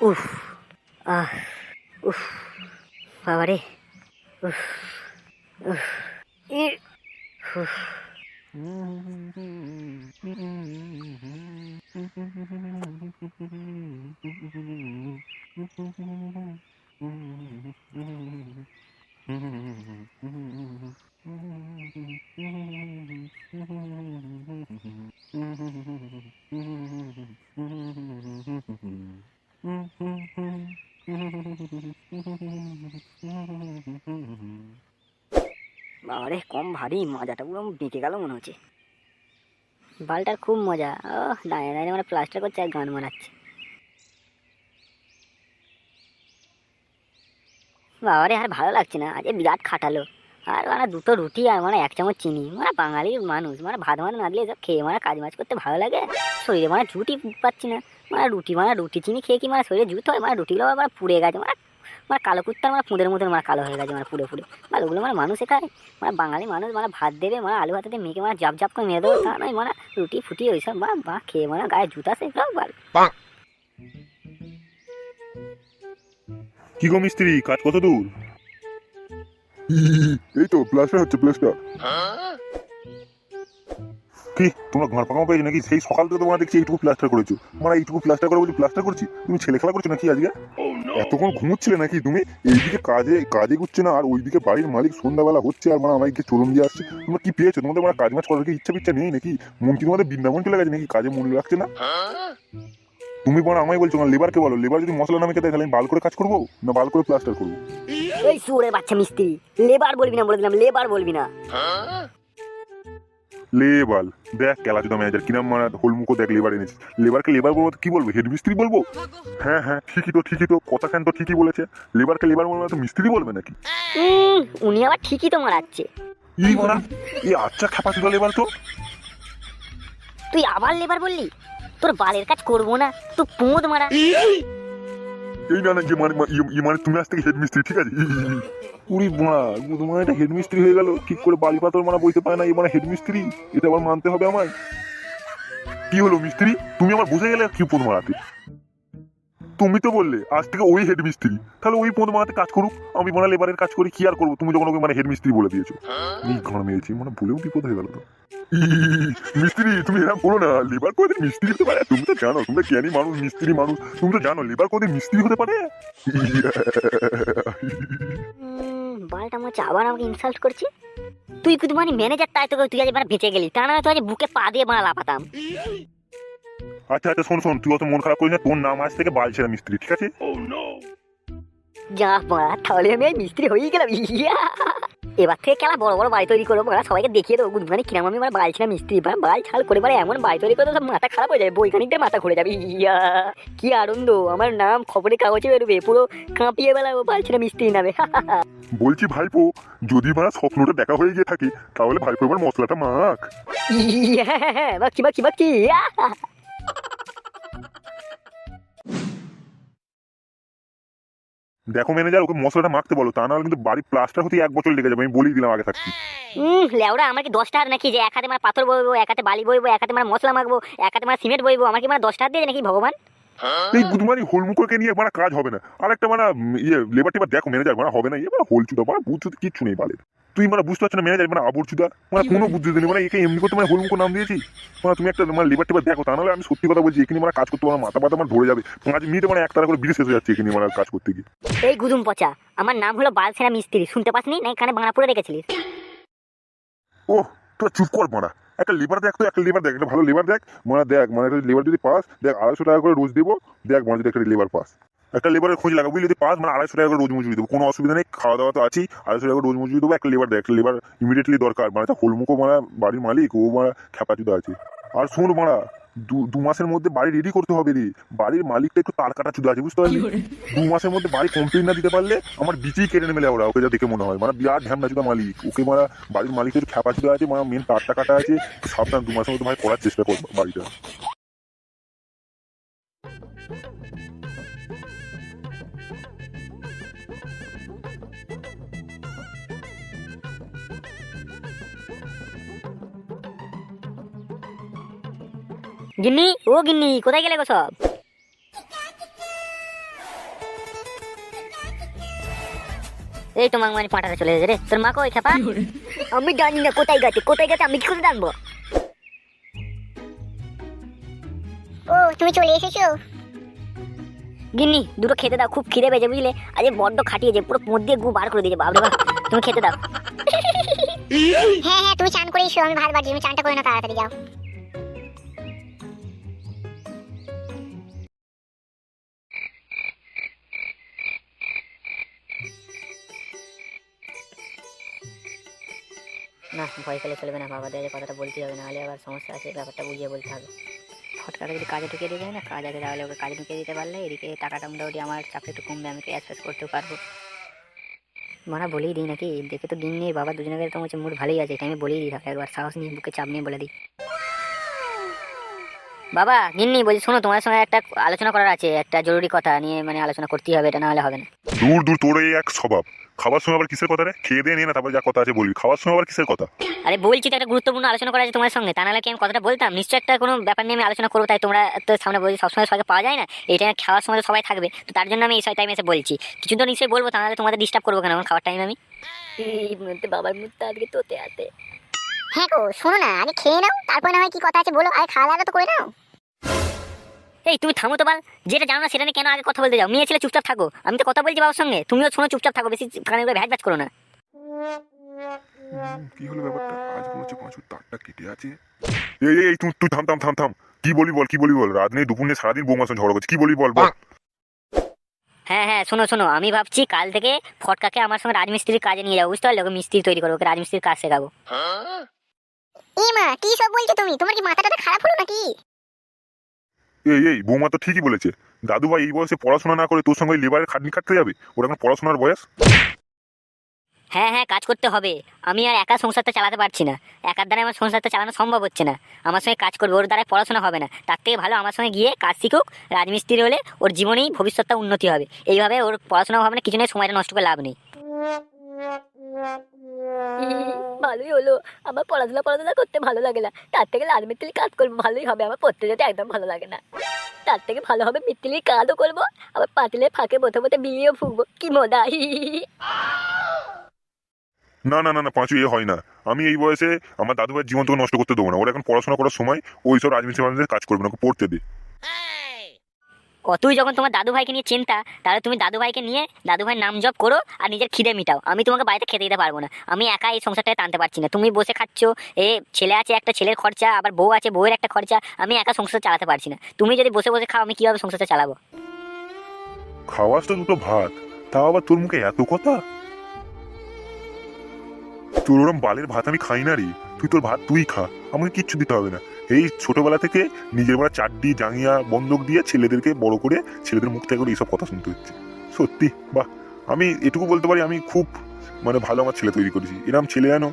うふ。あ、うふ。あ、悪い。うふ。うふ。いふふ。Mm-hmm. ভারী, মজাটা পুরো বেঁকে গেল মনে হচ্ছে। বালটার খুব মজা। ও দাঁড়িয়ে দাঁড়িয়ে মানে প্লাস্টার করছে আর গান মারাচ্ছে বাবারে, আর ভালো লাগছে না। আজ বিরাট খাটালো। আর মানে দুটো রুটি আর মানে এক চামচ চিনি। মানে বাঙালির মানুষ মানে ভাত ভাত না দিলে এসব খেয়ে মানে কাজ মাজ করতে ভালো লাগে। শরীরে মানে জুটি পাচ্ছি না। মানে রুটি মানে রুটি, চিনি খেয়ে কি মানে শরীরে জুত হয়? মানে রুটিগুলো মানে পুড়ে গেছে। মানে মানে কালো কুত্তার মানে পুঁদের মতন মানে কালো হয়ে গেছে মানে পুড়ে পুড়ে। মানে ওগুলো মানে মানুষে খায় মানে বাঙালি মানুষ মানে ভাত দেবে মানে আলু ভাতে মেখে মানে জাপ জাপ করে মেরে দেবো তা নয় মানে রুটি ফুটি ওইসব বা বা খেয়ে মানে গায়ে জুতা সে কি গো মিস্ত্রি কাজ কত দূর? এই তো প্লাস্টার হচ্ছে প্লাস্টার কি তোমরা ঘর পাকামো পেয়েছ নাকি? সেই সকাল থেকে তোমরা দেখছি এইটুকু প্লাস্টার করেছ। মানে এইটুকু প্লাস্টার করে বলছি প্লাস্টার করছি? তুমি ছেলে খেলা করছ নাকি আজকে? এতক্ষণ ঘুমোচ্ছিলে নাকি তুমি? এইদিকে কাজে কাজে গুচ্ছে না, আর ওইদিকে বাড়ির মালিক সন্ধ্যাবেলা হচ্ছে আর মানে আমাকে চরম দিয়ে আসছে। তোমরা কি পেয়েছ? তোমাদের মানে কাজ মাজ করার কি ইচ্ছা পিচ্ছা নেই নাকি? মন কি তোমাদের বৃন্দাবন চলে গেছে নাকি? কাজে মন লাগছে না? তুমি বলো আমায় বলছো না লেবারকে বলো। লেবার যদি মশলা নামে খেতে তাহলে আমি বাল করে কাজ করব? না বাল করে প্লাস্টার করব? এই সুরে বাচ্চা মিস্ত্রি লেবার বলবি না বলে দিলাম, লেবার বলবি না। লেবাল দেখ কেলা জুতা ম্যানেজার কিরাম মারা হোলমুখো দেখ লেবার এনেছিস লেবারকে লেবার বলব কি বলব? হেড মিস্ত্রি বলব? হ্যাঁ হ্যাঁ ঠিকই তো ঠিকই তো কথা কেন তো ঠিকই বলেছে। লেবারকে লেবার বলব না তো মিস্ত্রি বলবে নাকি? উম, উনি আবার ঠিকই তো মারাচ্ছে। ই মারা এই আচ্ছা খাপা চুদা লেবার তো। তুই আবার লেবার বললি? তোর বালের কাজ করব না তো পোঁদ মারা। এই না না ইয়ে মানে ইয়ে- ইয়ে মানে তুমি আজ থেকে হেড মিস্ত্রি ঠিক আছে? উড়ি বোঁড়া তোমার এটা হেড মিস্ত্রি হয়ে গেল। ঠিক করে বালি পাথর মানে বইতে পায় না এই মানে হেড মিস্ত্রি এটা আবার মানতে হবে আমায়। কি হলো, মিস্ত্রি? তুমি আমার বুঝে গেলে কি পোদ মারাতে? তুমি তো বললে, আজ থেকে ওই হেড মিস্ত্রি তাহলে ওই পোদ মারাতে কাজ করুক। আমি মানে লেবারের কাজ করি, কি আর করব? তুমি যখন ওকে মানে হেড মিস্ত্রি বলে দিয়েছ। এই ঘর মেরেছি মানে বলেও বিপদ হয়ে গেল তো। মিস্ত্রি তুমি এরকম বলো না লেবার করে মিস্ত্রি হতে পারে? তুমি তো জানো, তুমি জ্ঞানী মানুষ মিস্ত্রি মানুষ। তুমি তো জানো লেবার করে মিস্ত্রি হতে পারে? বালটা মনে আবার আমাকে ইনসাল্ট করছি। তুই কিন্তু মানে ম্যানেজার তাই তোকে তুই আজ মানে বেঁচে গেলি। তা না তো আজ বুকে পা দিয়ে বানা লাপাতাম আচ্ছা আচ্ছা শোন শোন তুই অত মন খারাপ করিস না। তোর নাম আজ থেকে বালছেরা মিস্ত্রি ঠিক আছে? যা বাড়া তাহলে আমি মিস্ত্রি হয়েই গেলাম। ইয়া! এবার থেকে খেলা বড় বড় বাড়ি তৈরি করব বাড়া সবাইকে দেখিয়ে দেবো মানে কিরাম আমি মানে বালছিলাম মিস্ত্রি মানে বাল ছাল করে মানে এমন বাড়ি তৈরি করে তো সব মাথা খারাপ হয়ে যাবে বৈজ্ঞানিকদের মাথা ঘুরে যাবে। ইয়া! কি আনন্দ আমার নাম খবরের কাগজে বেরোবে পুরো কাঁপিয়ে বেড়াবো বালছিলাম মিস্ত্রি নামে। বলছি ভাইপো যদি মারা স্বপ্নটা দেখা হয়ে গিয়ে থাকে তাহলে ভাইপো এবার মশলাটা মাখ। ইয়া বাকি বাকি বাকি দেখো ম্যানেজার ওকে মশলাটা মাখতে বলো তা নাহলে কিন্তু বাড়ি প্লাস্টার হতে এক বছর লেগে যাবে আমি বলেই দিলাম আগে থাকতে। হুম লেওড়া আমার কি দশটা হাত নাকি? যে এক হাতে আমার পাথর বইবো এক হাতে বালি বইবো এক হাতে আমার মশলা মাখবো এক হাতে মানে সিমেন্ট বইবো আমার কি মানে দশ হাত দিয়ে নাকি ভগবান? এই গুদমানি হোলমুখকে নিয়ে মানে কাজ হবে না। আর একটা মানে ইয়ে লেবার টেবার দেখো ম্যানেজার মানে হবে না ইয়ে মানে হোলচুদা মানে বুঝছ কিচ্ছু নেই বালের। তুই মানে বুঝতে পারছ না ম্যানেজার মানে আবরচুদা মানে কোনো বুঝতে নেই মানে একে এমনি করতে মানে হোলমুখ নাম দিয়েছি। মানে তুমি একটা মানে লেবার টেবার দেখো তা নাহলে আমি সত্যি কথা বলছি এখানে মানে কাজ করতে আমার মাথা পাতা আমার ধরে যাবে। পাঁচ মিনিটে মানে এক তারা করে বিদেশ এসে যাচ্ছে এখানে মানে কাজ করতে গিয়ে। এই গুদুম পচা আমার নাম হলো বালছেনা মিস্ত্রি শুনতে পাসনি না? এখানে বাংলাপুরে রেখেছিলিস। ও তোরা চুপ কর মারা। একটা লিভার দেখ তো একটা লিভার দেখ একটা ভালো লিভার দেখ। মানে দেখ মানে একটা লিভার যদি পাস দেখ আড়াইশো টাকা করে রোজ দেবো দেখ মানে যদি একটা লিভার পাস। একটা লেবারের খোঁজ লাগা বুঝলি যদি পাস মানে আড়াইশো টাকা করে রোজ মজুরি দেবো। কোনো অসুবিধা নেই খাওয়া দাওয়া তো আছেই আড়াইশো টাকা রোজ মজুরি দেবো একটা লেবার দেখ একটা লেবার ইমিডিয়েটলি দরকার। মানে হোলমুখো মারা বাড়ির মালিক ও মানে খ্যাপাচুদা আছে। আর শোন মারা দু দু মাসের মধ্যে বাড়ি রেডি করতে হবে রে। বাড়ির মালিকটা একটু তার কাটা চুদা আছে বুঝতে পারলি? দু মাসের মধ্যে বাড়ি কমপ্লিট না দিতে পারলে আমার বিচেই কেটে নেমে ওরা ওকে যা দেখে মনে হয়। মানে বিরাট ঢ্যামনা চুদা মালিক ওকে মারা বাড়ির মালিক একটু খ্যাপা চুদা আছে মানে মেন তারটা কাটা আছে। সাবধান দু মাসের মধ্যে ভাই করার চেষ্টা করব বাড়িটা। গিন্নি ও গিন্নি কোথায় গেলে গো সব? এই তোমার মানে পাঁটাটা চলে যাচ্ছে রে। তোর মা কই খেপা? আমি জানি না কোথায় গেছে কোথায় গেছে আমি কি করে জানব? ও তুমি চলে এসেছ? গিন্নি দুটো খেতে দাও খুব খিদে পেয়েছে বুঝলে? আরে বড্ড খাটিয়েছে পুরো পোঁত দিয়ে গু বার করে দিয়েছে বাবরে বাবা তুমি খেতে দাও। হ্যাঁ হ্যাঁ তুমি চান করে এসো আমি ভাত বাড়ছি তুমি চানটা করে না তাড়াতাড়ি যাও। না, ভয় পেলে চলবে না বাবাদের আগে কথাটা বলতে হবে, নাহলে আবার সমস্যা আছে, ব্যাপারটা বুঝিয়ে বলতে হবে। ফটকাটা যদি কাজে ঢুকিয়ে যায় না, কাজ আগে তাহলে ওকে কাজে ঢুকিয়ে দিতে পারলে এদিকে টাকাটা মোটামুটি আমার চাকরি একটু কমবে, আমি ক্যাশ ফ্যাশ করতেও পারব। মারা বলেই দিই নাকি? দেখে তো দিন নেই, বাবা দুজনের তো হচ্ছে মুড ভালোই আছে, এটা আমি বলেই দিই একবার সাহস নিয়ে, বুকে চাপ নিয়ে বলে দিই। বাবা গিন্নি বলছি শোনো তোমার সঙ্গে একটা আলোচনা করার আছে একটা জরুরি কথা নিয়ে মানে আলোচনা করতেই হবে এটা না হলে হবে না। দূর দূর তোর এই এক স্বভাব। খাবার সময় আবার কিসের কথা রে? খেয়ে দিয়ে নিয়ে না তারপর যা কথা আছে বলবি। খাওয়ার সময় আবার কিসের কথা? আরে বলছি তো একটা গুরুত্বপূর্ণ আলোচনা করা আছে তোমার সঙ্গে তা নাহলে কি আমি কথাটা বলতাম? নিশ্চয় একটা কোনো ব্যাপার নিয়ে আমি আলোচনা করব তাই তোমরা তো সামনে বলছি সবসময় সবাইকে পাওয়া যায় না? এই টাইমে খাওয়ার সময় তো সবাই থাকবে তো তার জন্য আমি এই টাইমে এসে বলছি। কিছু তো নিশ্চয়ই বলব তা নাহলে তোমাদের ডিস্টার্ব করব কেন? আমার খাওয়ার টাইম আমি বাবার মুহূর্তে আজকে তোতে আতে হ্যাঁ গো শোনো না আগে খেয়ে নাও তারপরে না হয় কি কথা আছে বলো আগে খাওয়া দাওয়া তো করে নাও। এই তুমি থামো তো বাল যেটা জানো না সেটা নিয়ে কেন আগে কথা বলতে যাও? মেয়ে ছেলে চুপচাপ থাকো আমি তো কথা বলছি বাবার সঙ্গে তুমিও শোনো চুপচাপ থাকো বেশি কানে করে ভ্যাট ভ্যাট করো না। কি হলো ব্যাপারটা? আজ মনে হচ্ছে পাঁচুর তারটা কেটে আছে। এই এই, তুই তুই থাম থাম থাম থাম। কি বলি বল কি বলি বল? রাত নেই দুপুর নেই সারাদিন বৌমার সঙ্গে ঝগড়া করছিস কি বলি বল বল? হ্যাঁ হ্যাঁ শোনো শোনো আমি ভাবছি কাল থেকে ফটকাকে আমার সঙ্গে রাজমিস্ত্রির কাজে নিয়ে যাব বুঝতে পারলে? ওকে মিস্ত্রি তৈরি করব ওকে রাজমিস্ত্রির কাজ শেখাবো। এই মা কি সব বলছো তুমি? তোমার কি মাথাটা খারাপ হলো নাকি? এই এই বৌমা তো ঠিকই বলেছে। দাদু ভাই এই বয়সে পড়াশোনা না করে তোর সঙ্গে লেবারের খাটনি খাটতে যাবে? ওর এখন পড়াশোনার বয়স? হ্যাঁ হ্যাঁ কাজ করতে হবে। আমি আর একা সংসারটা চালাতে পারছি না। একার দ্বারা আমার সংসারটা চালানো সম্ভব হচ্ছে না। আমার সঙ্গে কাজ করবে ওর দ্বারা পড়াশোনা হবে না। তার থেকে ভালো আমার সঙ্গে গিয়ে কাজ শিখুক রাজমিস্ত্রি হলে ওর জীবনেই ভবিষ্যৎটা উন্নতি হবে। এইভাবে ওর পড়াশোনা হবে না কিছু নেই সময়টা নষ্ট করে লাভ নেই। ভালোই হলো। আমার পড়াশোনা পড়াশোনা করতে ভালো লাগে না। তার থেকে রাজমিস্ত্রি কাজ করব ভালোই হবে। আমার পড়তে যেতে একদম ভালো লাগে না। তার থেকে ভালো হবে মিস্ত্রির কাজও করব আবার পাতিলে ফাঁকে বসে বসে বিলিয়েও ফুকবো কি মজা না না না না পাঁচু এ হয় না। আমি এই বয়সে আমার দাদু ভাইয়ের জীবন তোকে নষ্ট করতে দেবো না। ওরা এখন পড়াশোনা করার সময় ওই সব রাজমিস্ত্রি মানুষদের কাজ করবে না পড়তে দে। তুই যখন তোমার দাদু ভাইকে নিয়ে চিন্তা, তাহলে তুমি দাদু ভাইকে নিয়ে দাদু ভাইয়ের নাম জপ করো আর নিজের খিদে মিটাও। আমি তোমাকে বাড়িতে খেতে দিতে পারব না। আমি একা এই সংসারটাকে টানতে পারছি না। তুমি বসে খাচ্ছ, এ ছেলে আছে একটা ছেলের খরচা, আবার বউ আছে বউয়ের একটা খরচা, আমি একা সংসার চালাতে পারছি না। তুমি যদি বসে বসে খাও, আমি কীভাবে সংসারটা চালাবো? খাওয়াস তো দুটো ভাত, তাও আবার তোর মুখে এত কথা? তোর ওরম বালের ভাত আমি খাই না রে। তুই তোর ভাত তুই খা, আমাকে কিচ্ছু দিতে হবে না। এই ছোটবেলা থেকে নিজের বেলা চাড্ডি জাঙিয়া বন্দুক দিয়ে ছেলেদেরকে বড় করে ছেলেদের মুখ থেকে করে এইসব কথা শুনতে হচ্ছে। সত্যি, বাহ। আমি এটুকু বলতে পারি, আমি খুব মানে ভালো আমার ছেলে তৈরি করেছি। এরম ছেলে যেন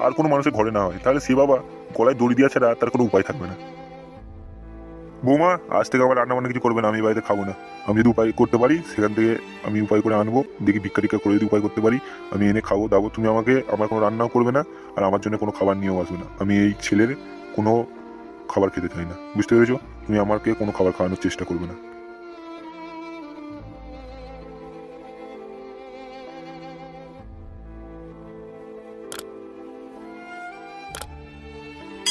আর কোনো মানুষের ঘরে না হয়। তাহলে সে বাবা গলায় দড়ি দেওয়া ছাড়া তার কোনো উপায় থাকবে না। বৌমা, আজ থেকে আমার রান্না বান্না কিছু করবে না, আমি বাড়িতে খাব না। আমি যদি উপায় করতে পারি, সেখান থেকে আমি উপায় করে আনব। দেখি ভিক্ষা টিক্ষা করে যদি উপায় করতে পারি, আমি এনে খাব, দাবো। তুমি আমাকে, আমার কোনো রান্নাও করবে না, আর আমার জন্য কোনো খাবার নিয়েও আসবে না। আমি এই ছেলের কোনো খাবার খেতে চাই না। বুঝতে পেরেছ? তুমি আমাকে কোনো খাবার খাওয়ানোর চেষ্টা করবে না।